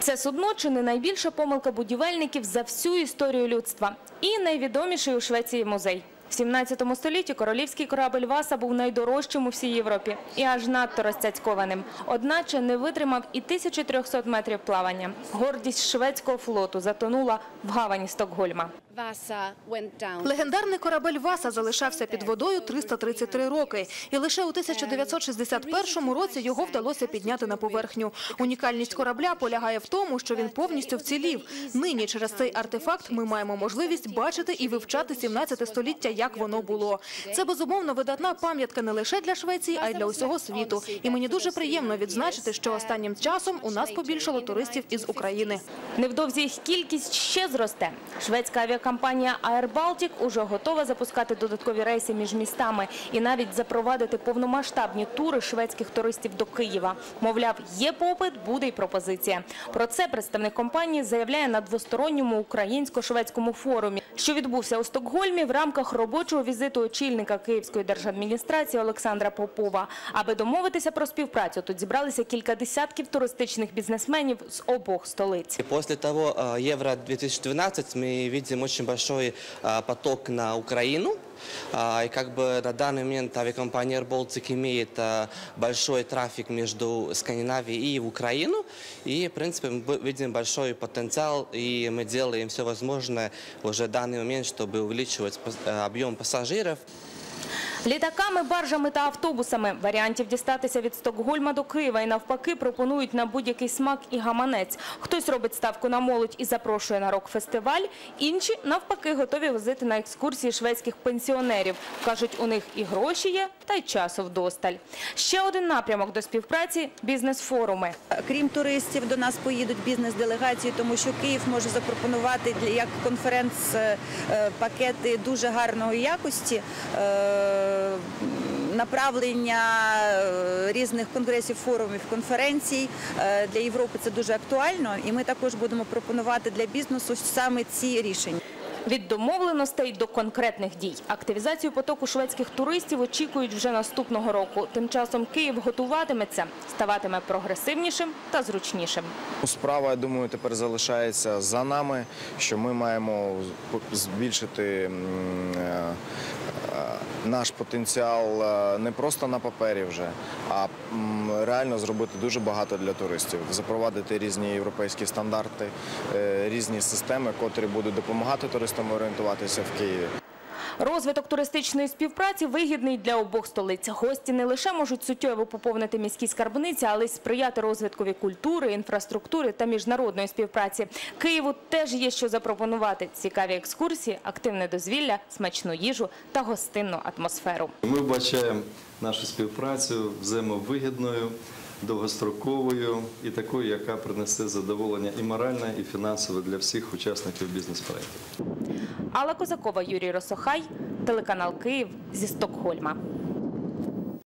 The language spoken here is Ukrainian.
Це судно чи не найбільша помилка будівельників за всю історію людства. І найвідоміший у Швеції музей. В 17 столітті королівський корабель Васа був найдорожчим у всій Європі і аж надто розцяцькованим. Одначе не витримав і 1300 метрів плавання. Гордість шведського флоту затонула в гавані Стокгольма. Легендарний корабель Васа залишався під водою 333 роки. І лише у 1961 році його вдалося підняти на поверхню. Унікальність корабля полягає в тому, що він повністю вцілів. Нині через цей артефакт ми маємо можливість бачити і вивчати 17 століття, як воно було. Це, безумовно, видатна пам'ятка не лише для Швеції, а й для усього світу. І мені дуже приємно відзначити, що останнім часом у нас побільшало туристів із України. Невдовзі їх кількість ще зросте. Шведська авіакомпанія Air Baltic уже готова запускати додаткові рейси між містами і навіть запровадити повномасштабні тури шведських туристів до Києва. Мовляв, є попит, буде й пропозиція. Про це представник компанії заявляє на двосторонньому українсько-шведському форумі, що відбувся у Стокгольмі в рамках робочого візиту очільника Київської держадміністрації Олександра Попова. Аби домовитися про співпрацю, тут зібралися кілька десятків туристичних бізнесменів з обох столиць. И После того э, Евро-2012 мы видим очень большой э, поток на Украину. А, И как бы на данный момент авиакомпания Air Baltic имеет э, большой трафик между Скандинавией и Украину. И, в принципе, мы видим большой потенциал, и мы делаем все возможное уже в данный момент, чтобы увеличивать объем пассажиров. Літаками, баржами та автобусами варіантів дістатися від Стокгольма до Києва і навпаки пропонують на будь-який смак і гаманець. Хтось робить ставку на молодь і запрошує на рок-фестиваль, інші навпаки готові возити на екскурсії шведських пенсіонерів. Кажуть, у них і гроші є, та й часу вдосталь. Ще один напрямок до співпраці – бізнес-форуми. Крім туристів, до нас поїдуть бізнес-делегації, тому що Київ може запропонувати як конференц-пакети дуже гарної якості. Е, Направлення е, різних конгресів, форумів, конференцій Е, для Європи це дуже актуально, і ми також будемо пропонувати для бізнесу саме ці рішення. Від домовленостей до конкретних дій. Активізацію потоку шведських туристів очікують вже наступного року. Тим часом Київ готуватиметься, ставатиме прогресивнішим та зручнішим. Справа, я думаю, тепер залишається за нами, що ми маємо збільшити наш потенціал е, не просто на папері вже, а реально зробити дуже багато для туристів, запровадити різні європейські стандарти, е, різні системи, котрі будуть допомагати туристам орієнтуватися в Києві. Розвиток туристичної співпраці вигідний для обох столиць. Гості не лише можуть суттєво поповнити міські скарбниці, але й сприяти розвиткові культури, інфраструктури та міжнародної співпраці. Києву теж є що запропонувати: цікаві екскурсії, активне дозвілля, смачну їжу та гостинну атмосферу. Ми вбачаємо нашу співпрацю взаємовигідною, довгостроковою і такою, яка принесе задоволення і моральне, і фінансове для всіх учасників бізнес-проєктів. Алла Козакова, Юрій Росохай, телеканал Київ зі Стокгольма.